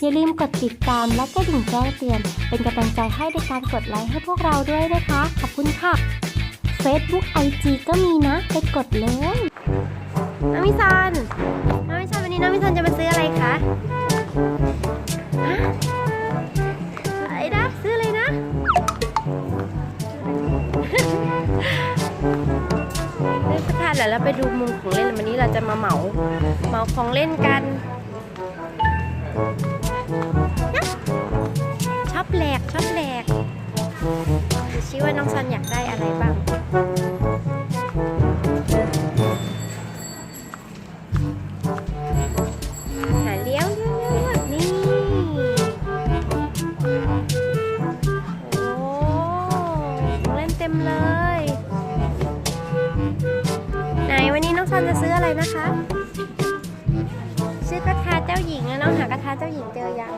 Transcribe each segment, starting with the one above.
อย่าลืมกดติดตามและกระดิ่งแจ้งเตือน เป็นกำลังใจให้ในการกดไลค์ให้พวกเราด้วยนะคะ ขอบคุณค่ะ Facebook IG ก็มีนะ ไปกดเลยน้องมิซันน้องมิซันวันนี้น้องมิซันจะมาซื้ออะไรคะฮะอะไรนะซื้ออะไรนะ เล่นประทานเดี๋ยวเราไปดูมุมของเล่นวันนี้เราจะมาเหมา เหมาของเล่นกัน นะชอบแหลกชอบแหลกดูชิว่าน้องซันอยากได้อะไรบ้างหาเลี้ยวเลี้ยวเลี้ยวนี่โอ้ของเล่นเต็มเลย ไหนวันนี้น้องซันจะซื้ออะไรนะคะาเจ้าหญิงแล้วน้องหากระทะเจ้าหญิงเจอยัง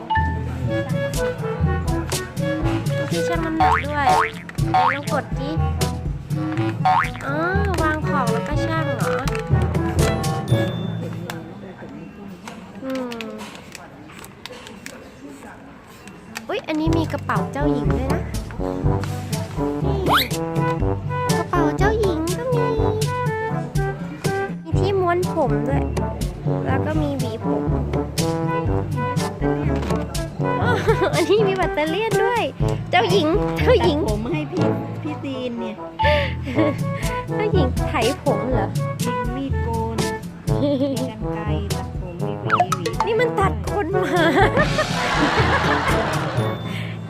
ที่ชั่งน้ำหนักด้วยลองกดดิอ๋อวางของแล้วก็ชั่งเหรอ มีแบตเตอรี่ยนด้วย เจ้าหญิง เจ้าหญิงตัดผมให้พี่พี่ตีนเนี่ย เจ้าหญิงไถผมเหรอมีมีดโกนมีกันไกรตัดผมมีหวีหวีนี่มันตัดขนหมา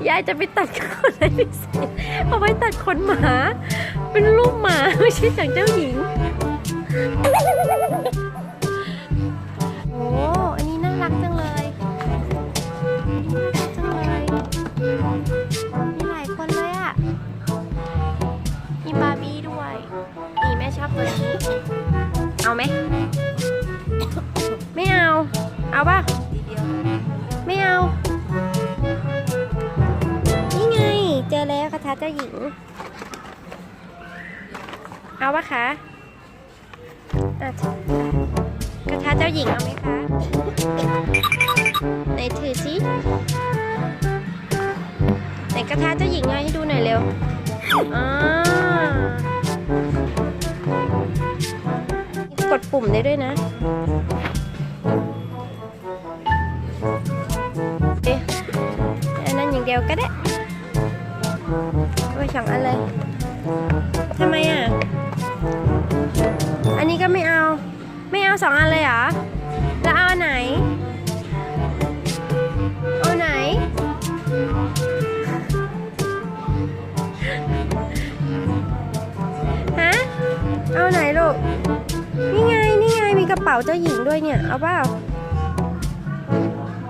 ยายจะไปตัดขนอะไรพิเศษเอาไว้ตัดขนหมา เป็นรูปหมาไม่ใช่จากเจ้าหญิง เอาป่ะ ไม่เอา นี่ไง เจอแล้วคาถาเจ้าหญิง เอาปะคะอะคาถาเจ้าหญิงเอาไหมคะ ไหนถือสิไหนกระทาเจ้าหญิงเอาให้ดูหน่อยเร็วอ่ากดปุ่มได้ด้วยนะ เดียวก็ได้ไปสองอันเลยทำไมอะ อันนี้ก็ไม่เอา ไม่เอาสองอันเลยเหรอ แล้วเอาอันไหน เอาไหน ฮะ เอาไหนลูก นี่ไง นี่ไง มีกระเป๋าเจ้าหญิงด้วยเนี่ย เอาเปล่า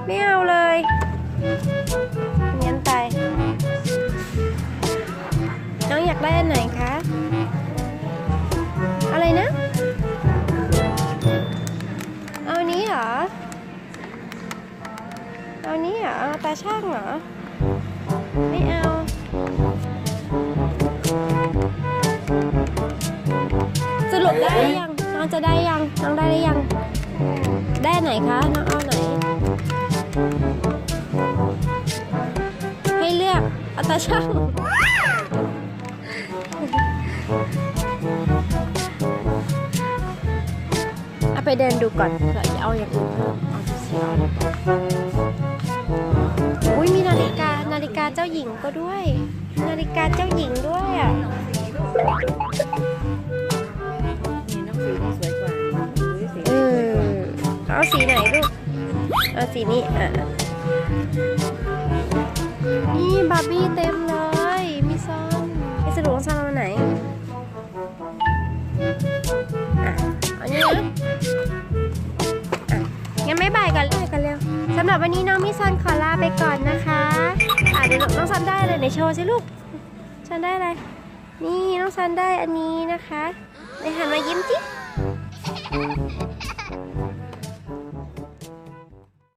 ไม่เอาเลยากได้อันไหนคะ อะไรนะ เอาอันนี้เหรอ เอาอันนี้เหรอ เอาตาช่างเหรอ ไม่เอาสรุปได้หรือยัง น้องจะได้ยัง น้องได้หรือยัง ได้ไหนคะ น้องเอาไหน ให้เลือกเอาตาช่าง เอาไปเดินดูก่อนเผื่อจะเอาอย่างอื่นเพิ่มเอาดูสิเอาอะไรก่อนอุ้ยมีนาฬิกานาฬิกาเจ้าหญิงก็ด้วย นาฬิกาเจ้าหญิงด้วยอะนี่น้องสีนี่สวยกว่าดูสีอืมเอาสีไหนลูกเอาสีนี้อะนี่บาร์บี้เต็มเลยมี สำหรับวันนี้น้องมิซอนขอลาไปก่อนนะคะอะเดี๋ยวน้องซันได้อะไรไหนโชว์สิลูกซันได้อะไร นี่น้องซันได้อันนี้นะคะไปหันมายิ้มจิ